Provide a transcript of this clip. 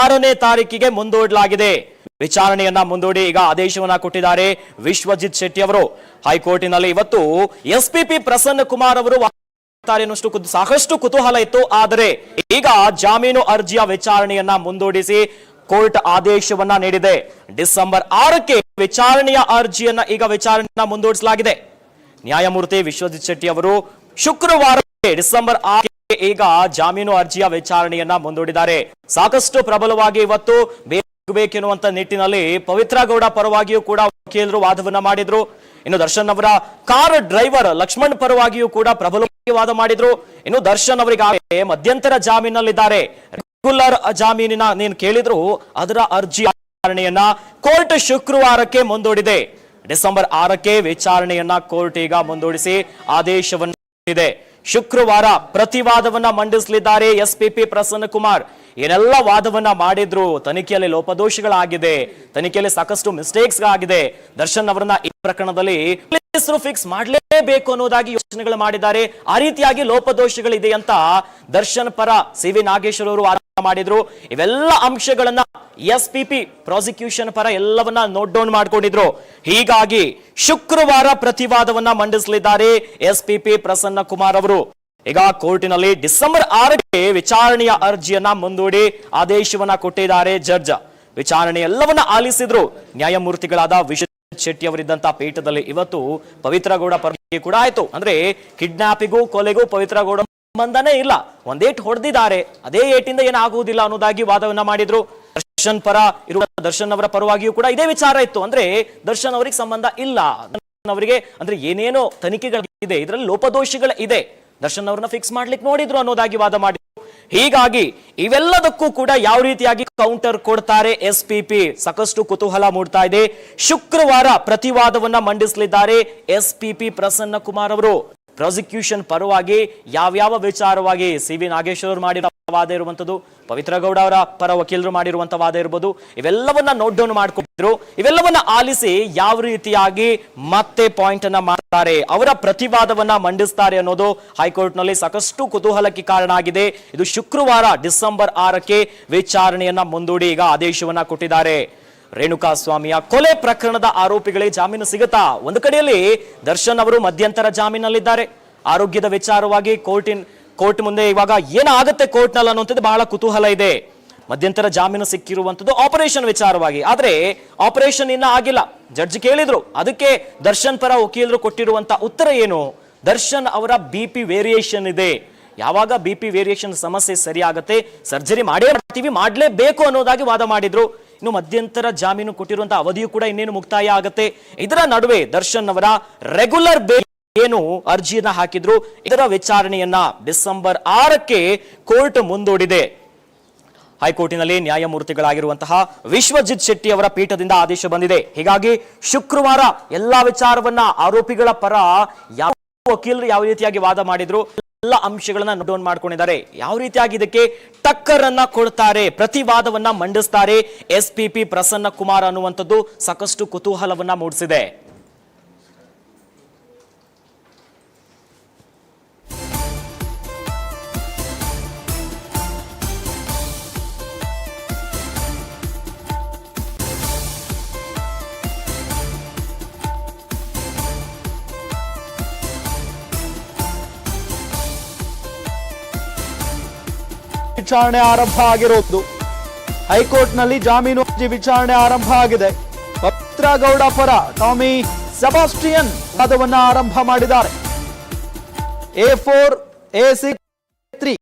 ಆರನೇ ತಾರೀಕಿಗೆ ಮುಂದೂಡಲಾಗಿದೆ. ವಿಚಾರಣೆಯನ್ನ ಮುಂದೂಡಿ ಈಗ ಆದೇಶವನ್ನ ಕೊಟ್ಟಿದ್ದಾರೆ ವಿಶ್ವಜಿತ್ ಶೆಟ್ಟಿ ಅವರು. ಹೈಕೋರ್ಟಿನಲ್ಲಿ ಇವತ್ತು ಎಸ್ಪಿಪಿ ಪ್ರಸನ್ನ ಕುಮಾರ್ ಅವರು ಸಾಕಷ್ಟು ಕುತೂಹಲ ಇತ್ತು. ಆದರೆ ಈಗ ಜಾಮೀನು ಅರ್ಜಿಯ ವಿಚಾರಣೆಯನ್ನ ಮುಂದೂಡಿಸಿ ಕೋರ್ಟ್ ಆದೇಶವನ್ನ ನೀಡಿದೆ. ಡಿಸೆಂಬರ್ ಆರಕ್ಕೆ ವಿಚಾರಣೆಯ ಅರ್ಜಿಯನ್ನ ಈಗ ವಿಚಾರಣೆಯನ್ನ ಮುಂದೂಡಿಸಲಾಗಿದೆ. ನ್ಯಾಯಮೂರ್ತಿ ವಿಶ್ವಜಿತ್ ಶೆಟ್ಟಿ ಅವರು ಶುಕ್ರವಾರ ಡಿಸೆಂಬರ್ ಆರಕ್ಕೆ ಈಗ ಜಾಮೀನು ಅರ್ಜಿಯ ವಿಚಾರಣೆಯನ್ನ ಮುಂದೂಡಿದ್ದಾರೆ. ಸಾಕಷ್ಟು ಪ್ರಬಲವಾಗಿ ಇವತ್ತು ಬೇಕೆನ್ನುವಂತ ನಿಟ್ಟಿನಲ್ಲಿ ಪವಿತ್ರ ಗೌಡ ಪರವಾಗಿಯೂ ಕೂಡ ವಕೀಲರು ವಾದವನ್ನ ಮಾಡಿದ್ರು. ಇನ್ನು ದರ್ಶನ್ ಅವರ ಕಾರ್ ಡ್ರೈವರ್ ಲಕ್ಷ್ಮಣ್ ಪರವಾಗಿಯೂ ಕೂಡ ಪ್ರಬಲವಾಗಿ ವಾದ ಮಾಡಿದ್ರು. ಇನ್ನು ದರ್ಶನ್ ಅವರಿಗೆ ಮಧ್ಯಂತರ ಜಾಮೀನಲ್ಲಿದ್ದಾರೆ. ರೆಗ್ಯುಲರ್ ಜಾಮೀನಿನ ನೀನ್ ಕೇಳಿದ್ರು ಅದರ ಅರ್ಜಿ ವಿಚಾರಣೆಯನ್ನ ಕೋರ್ಟ್ ಶುಕ್ರವಾರಕ್ಕೆ ಮುಂದೂಡಿದೆ. ಡಿಸೆಂಬರ್ ಆರಕ್ಕೆ ವಿಚಾರಣೆಯನ್ನ ಕೋರ್ಟ್ ಈಗ ಮುಂದೂಡಿಸಿ ಆದೇಶವನ್ನು ಶುಕ್ರವಾರ ಪ್ರತಿವಾದವನ್ನ ಮಂಡಿಸಲಿದ್ದಾರೆ ಎಸ್ಪಿಪಿ ಪ್ರಸನ್ನ ಕುಮಾರ್. ಏನೆಲ್ಲ ವಾದವನ್ನ ಮಾಡಿದ್ರು ತನಿಖೆಯಲ್ಲಿ ಲೋಪದೋಷಗಳಾಗಿದೆ, ತನಿಖೆಯಲ್ಲಿ ಸಾಕಷ್ಟು ಮಿಸ್ಟೇಕ್ಸ್ ಆಗಿದೆ ದರ್ಶನ್ ಅವರನ್ನ ಈ ಪ್ರಕರಣದಲ್ಲಿ ಹೆಸರು ಫಿಕ್ಸ್ ಮಾಡಲೇಬೇಕು ಅನ್ನೋದಾಗಿ ಯೋಚನೆಗಳು ಮಾಡಿದ್ದಾರೆ. ಆ ರೀತಿಯಾಗಿ ಲೋಪದೋಷಗಳಿದೆ ಅಂತ ದರ್ಶನ್ ಪರ ಸಿ ವಿ ನಾಗೇಶ್ವರ ಅವರು ಮಾಡಿದ್ರು. ಇವೆಲ್ಲ ಅಂಶಗಳನ್ನ ಎಸ್ ಪಿ ಪಿ ಪ್ರಾಸಿಕ್ಯೂಷನ್ ಪರ ಎಲ್ಲವನ್ನ ನೋಟ್ ಡೌನ್ ಮಾಡಿಕೊಂಡಿದ್ರು. ಹೀಗಾಗಿ ಶುಕ್ರವಾರ ಪ್ರತಿವಾದವನ್ನ ಮಂಡಿಸಲಿದ್ದಾರೆ S P P Prasanna Kumar ಅವರು. ಈಗ ಕೋರ್ಟಿನಲ್ಲಿ ಡಿಸೆಂಬರ್ ಆರಕ್ಕೆ ವಿಚಾರಣೆಯ ಅರ್ಜಿಯನ್ನ ಮುಂದೂಡಿ ಆದೇಶವನ್ನ ಕೊಟ್ಟಿದ್ದಾರೆ ಜಡ್ಜ್. ವಿಚಾರಣೆ ಎಲ್ಲವನ್ನ ಆಲಿಸಿದ್ರು ನ್ಯಾಯಮೂರ್ತಿಗಳಾದ ವಿಶ್ವ ಶೆಟ್ಟಿ ಅವರಿದ್ದಂತಹ ಪೀಠದಲ್ಲಿ ಇವತ್ತು ಪವಿತ್ರಗೌಡ ಪರವಾಗಿ ಕೂಡ ಆಯ್ತು. ಅಂದ್ರೆ ಕಿಡ್ನಾಪಿಗೂ ಕೊಲೆಗೂ ಪವಿತ್ರಗೌಡ ಸಂಬಂಧನೇ ಇಲ್ಲ. ಒಂದೇಟ್ ಹೊಡೆದಿದ್ದಾರೆ. ಅದೇ ಏಟಿಂದ ಏನಾಗುವುದಿಲ್ಲ ಅನ್ನೋದಾಗಿ ವಾದವನ್ನ ಮಾಡಿದ್ರು. ದರ್ಶನ್ ಪರ ಇರುವ ದರ್ಶನ್ ಅವರ ಪರವಾಗಿಯೂ ಕೂಡ ಇದೇ ವಿಚಾರ ಇತ್ತು. ಅಂದ್ರೆ ದರ್ಶನ್ ಅವರಿಗೆ ಸಂಬಂಧ ಇಲ್ಲ. ಅವರಿಗೆ ಅಂದ್ರೆ ಏನೇನೋ ತನಿಖೆಗಳಿದೆ ಇದರಲ್ಲಿ ಲೋಪದೋಷಗಳ ಇದೆ. ದರ್ಶನ್ ಅವ್ರನ್ನ ಫಿಕ್ಸ್ ಮಾಡ್ಲಿಕ್ಕೆ ನೋಡಿದ್ರು ಅನ್ನೋದಾಗಿ ವಾದ ಮಾಡಿದ್ರು ಹೀಗಾಗಿ ಇವೆಲ್ಲದಕ್ಕೂ ಕೂಡ ಯಾವ ರೀತಿಯಾಗಿ ಕೌಂಟರ್ ಕೊಡ್ತಾರೆ ಎಸ್ ಪಿ ಸಾಕಷ್ಟು ಕುತೂಹಲ ಮೂಡ್ತಾ ಇದೆ. ಶುಕ್ರವಾರ ಪ್ರತಿವಾದವನ್ನ ಮಂಡಿಸಲಿದ್ದಾರೆ S P P Prasanna Kumar ಅವರು. ಪ್ರಾಸಿಕ್ಯೂಷನ್ ಪರವಾಗಿ ಯಾವ್ಯಾವ ವಿಚಾರವಾಗಿ ಸಿ ವಿ ನಾಗೇಶ್ವರ್ ಮಾಡಿರೋ ವಾದ ಇರುವಂತದ್ದು ಪವಿತ್ರ ಗೌಡ ಅವರ ಪರ ವಕೀಲರು ಮಾಡಿರುವಂತ ವಾದ ಇರ್ಬೋದು, ಇವೆಲ್ಲವನ್ನ ನೋಟ್ ಡೌನ್ ಮಾಡ್ಕೊಂಡಿದ್ರು ಇವೆಲ್ಲವನ್ನ ಆಲಿಸಿ ಯಾವ ರೀತಿಯಾಗಿ ಮತ್ತೆ ಪಾಯಿಂಟ್ ಅನ್ನ ಮಾಡ್ತಾರೆ, ಅವರ ಪ್ರತಿವಾದವನ್ನ ಮಂಡಿಸ್ತಾರೆ ಅನ್ನೋದು ಹೈಕೋರ್ಟ್ನಲ್ಲಿ ಸಾಕಷ್ಟು ಕುತೂಹಲಕ್ಕೆ ಕಾರಣ ಆಗಿದೆ. ಇದು ಶುಕ್ರವಾರ ಡಿಸೆಂಬರ್ ಆರಕ್ಕೆ ವಿಚಾರಣೆಯನ್ನ ಮುಂದೂಡಿ ಈಗ ಆದೇಶವನ್ನ ಕೊಟ್ಟಿದ್ದಾರೆ. ರೇಣುಕಾ ಸ್ವಾಮಿಯ ಕೊಲೆ ಪ್ರಕರಣದ ಆರೋಪಿಗಳಿಗೆ ಜಾಮೀನು ಸಿಗುತ್ತಾ? ಒಂದು ಕಡೆಯಲ್ಲಿ ದರ್ಶನ್ ಅವರು ಮಧ್ಯಂತರ ಜಾಮೀನಲ್ಲಿದ್ದಾರೆ. ಆರೋಗ್ಯದ ವಿಚಾರವಾಗಿ ಕೋರ್ಟಿನ್ ಕೋರ್ಟ್ ಮುಂದೆ ಇವಾಗ ಏನಾಗುತ್ತೆ ಕೋರ್ಟ್ನಲ್ಲಿ ಅನ್ನುವಂಥದ್ದು ಬಹಳ ಕುತೂಹಲ ಇದೆ. ಮಧ್ಯಂತರ ಜಾಮೀನು ಸಿಕ್ಕಿರುವಂತದ್ದು ಆಪರೇಷನ್ ವಿಚಾರವಾಗಿ. ಆದ್ರೆ ಆಪರೇಷನ್ ಇನ್ನ ಆಗಿಲ್ಲ. ಜಡ್ಜ್ ಕೇಳಿದ್ರು. ಅದಕ್ಕೆ ದರ್ಶನ್ ಪರ ವಕೀಲರು ಕೊಟ್ಟಿರುವಂಥ ಉತ್ತರ ಏನು? ದರ್ಶನ್ ಅವರ ಬಿ ಪಿ ವೇರಿಯೇಷನ್ ಇದೆ. ಯಾವಾಗ ಬಿ ಪಿ ವೇರಿಯೇಷನ್ ಸಮಸ್ಯೆ ಸರಿ ಆಗತ್ತೆ ಸರ್ಜರಿ ಮಾಡೇ ಮಾಡ್ತೀವಿ, ಮಾಡಲೇಬೇಕು ಅನ್ನೋದಾಗಿ ವಾದ ಮಾಡಿದ್ರು. ಇನ್ನು ಮಧ್ಯಂತರ ಜಾಮೀನು ಕೊಟ್ಟಿರುವಂತಹ ಅವಧಿಯು ಕೂಡ ಇನ್ನೇನು ಮುಕ್ತಾಯ ಆಗುತ್ತೆ. ಇದರ ನಡುವೆ ದರ್ಶನ್ ಅವರ ರೆಗ್ಯುಲರ್ ಬೇಲ್ ಏನು ಅರ್ಜಿಯನ್ನ ಹಾಕಿದ್ರು. ಇದರ ವಿಚಾರಣೆಯನ್ನ ಡಿಸೆಂಬರ್ ಆರಕ್ಕೆ ಕೋರ್ಟ್ ಮುಂದೂಡಿದೆ. ಹೈಕೋರ್ಟಿನಲ್ಲಿ ನ್ಯಾಯಮೂರ್ತಿಗಳಾಗಿರುವಂತಹ ವಿಶ್ವಜಿತ್ ಶೆಟ್ಟಿ ಅವರ ಪೀಠದಿಂದ ಆದೇಶ ಬಂದಿದೆ. ಹೀಗಾಗಿ ಶುಕ್ರವಾರ ಎಲ್ಲಾ ವಿಚಾರವನ್ನ ಆರೋಪಿಗಳ ಪರ ಯಾವ ವಕೀಲರು ಯಾವ ರೀತಿಯಾಗಿ ವಾದ ಮಾಡಿದ್ರು. ಎಲ್ಲ ಅಂಶಗಳನ್ನ ನೋಟ್ ಮಾಡ್ಕೊಂಡಿದ್ದಾರೆ. ಯಾವ ರೀತಿಯಾಗಿ ಇದಕ್ಕೆ ಟಕ್ಕರನ್ನ ಕೊಡ್ತಾರೆ, ಪ್ರತಿವಾದವನ್ನ ಮಂಡಿಸ್ತಾರೆ ಎಸ್ ಪಿ ಪ್ರಸನ್ನ ಕುಮಾರ್ ಅನ್ನುವಂಥದ್ದು ಸಾಕಷ್ಟು ಕುತೂಹಲವನ್ನ ಮೂಡಿಸಿದೆ. ವಿಚಾರಣೆ ಆರಂಭ ಆಗಿರೋದು. ಹೈಕೋರ್ಟ್ನಲ್ಲಿ ಜಾಮೀನು ಅರ್ಜಿ ವಿಚಾರಣೆ ಆರಂಭ ಆಗಿದೆ. ಪತ್ರಗೌಡ ಗೌಡ ಪರ ಟಾಮಿ ಸೆಬಾಸ್ಟಿಯನ್ ವಾದವನ್ನ ಆರಂಭ ಮಾಡಿದ್ದಾರೆ. A four A six